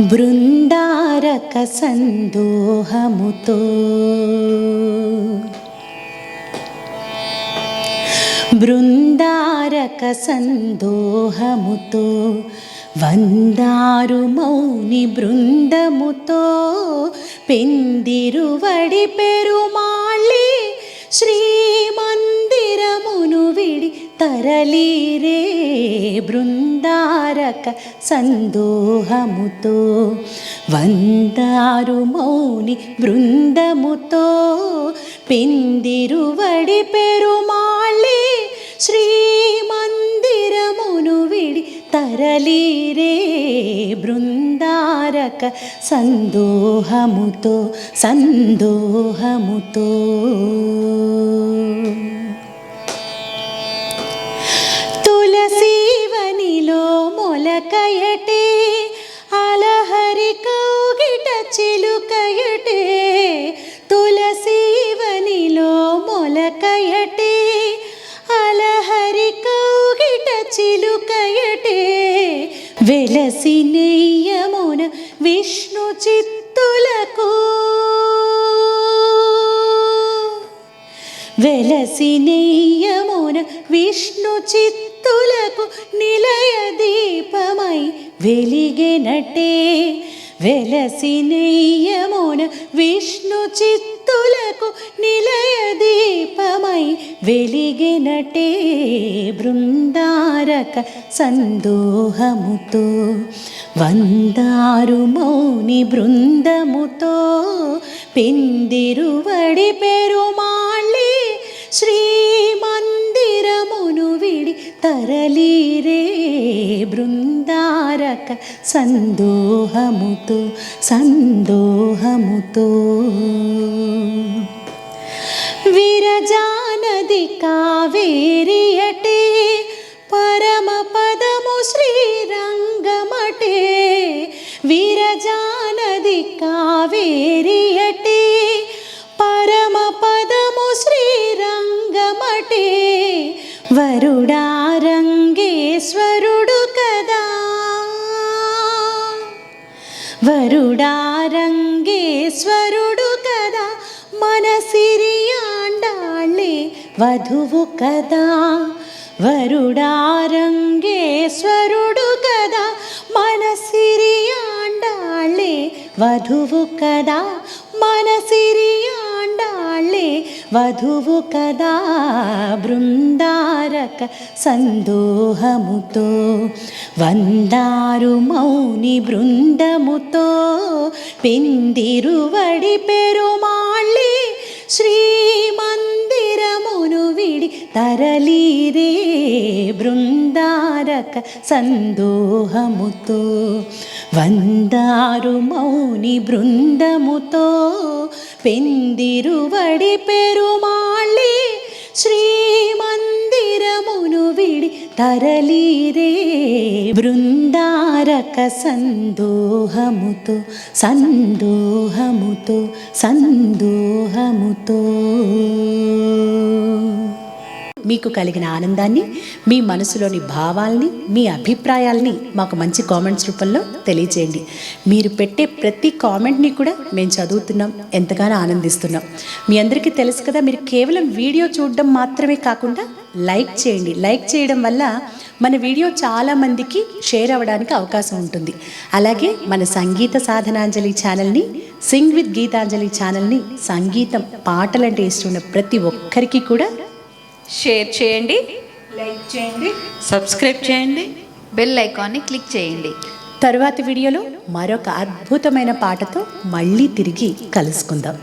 బృందారక సందోహముతో. బృందారక సందోహముతో వందారు మౌని బృందముతో పెందిరువడి పెరుమాళి శ్రీ తరలీరే బృందారక సందోహముతో వందారు మౌని బృందముతో పెందిరువడి పెరుమాళ్ళి శ్రీమందిరమును విడి తరలీరే బృందారక సందోహముతో సందోహముతో వెలసి నెయ్యమున విష్ణు చిత్తులకు వెలసి నెయ్యమున విష్ణు చిత్తులకు నిలయ దీపమై వెలిగెనటే వెలసి నెయ్యమున విష్ణు చిత్తులకు నిలయ దీపమై వెలిగెనటే బృందారక సందోహముతో వందారు మౌని బృందముతో పెందిరువడి పెరుమాళ్ళి శ్రీమందిరమును విడి తరలీరే. బృందారక సందోహముతో సందోహముతో. విరజానది కావేరియటే శ్రీరంగమటే వరుడారంగేశ్వరుడు కదా వరుడారంగేశ్వరుడు కదా మన సిరియాండాళ్ళే వధువు కదా వరుడారంగేశ్వరుడు కదా మన సిరియాండాళ్ళే వధువు కదా వధువు కదా బృందారక సందోహముతో. వందారు మౌని బృందముతో పిందిరువడి పెరుమాళ్ళి శ్రీమందిరమును విడి తరలిరే బృందారక సందోహముతో. వందారు మౌని బృందముతో పెందిరువడి పెరుమాళ్ళి శ్రీమందిరమును విడి తరలీరే బృందారక సందోహముతో సందోహముతో సందోహముతో మీకు కలిగిన ఆనందాన్ని మీ మనసులోని భావాల్ని మీ అభిప్రాయాల్ని మాకు మంచి కామెంట్స్ రూపంలో తెలియజేయండి. మీరు పెట్టే ప్రతి కామెంట్ని కూడా మేము చదువుతున్నాం ఎంతగానో ఆనందిస్తున్నాం. మీ అందరికీ తెలుసు కదా మీరు కేవలం వీడియో చూడడం మాత్రమే కాకుండా లైక్ చేయండి. లైక్ చేయడం వల్ల మన వీడియో చాలా మందికి షేర్ అవ్వడానికి అవకాశం ఉంటుంది. అలాగే మన సంగీత సాధనాంజలి ఛానల్ని సింగ్ విత్ గీతాంజలి ఛానల్ని సంగీతం పాటలంటే ఇష్టం ఉన్న ప్రతి ఒక్కరికి కూడా షేర్ చేయండి లైక్ చేయండి సబ్స్క్రైబ్ చేయండి బెల్ ఐకాన్ని క్లిక్ చేయండి. తరువాతి వీడియోలో మరొక అద్భుతమైన పాటతో మళ్ళీ తిరిగి కలుసుకుందాం.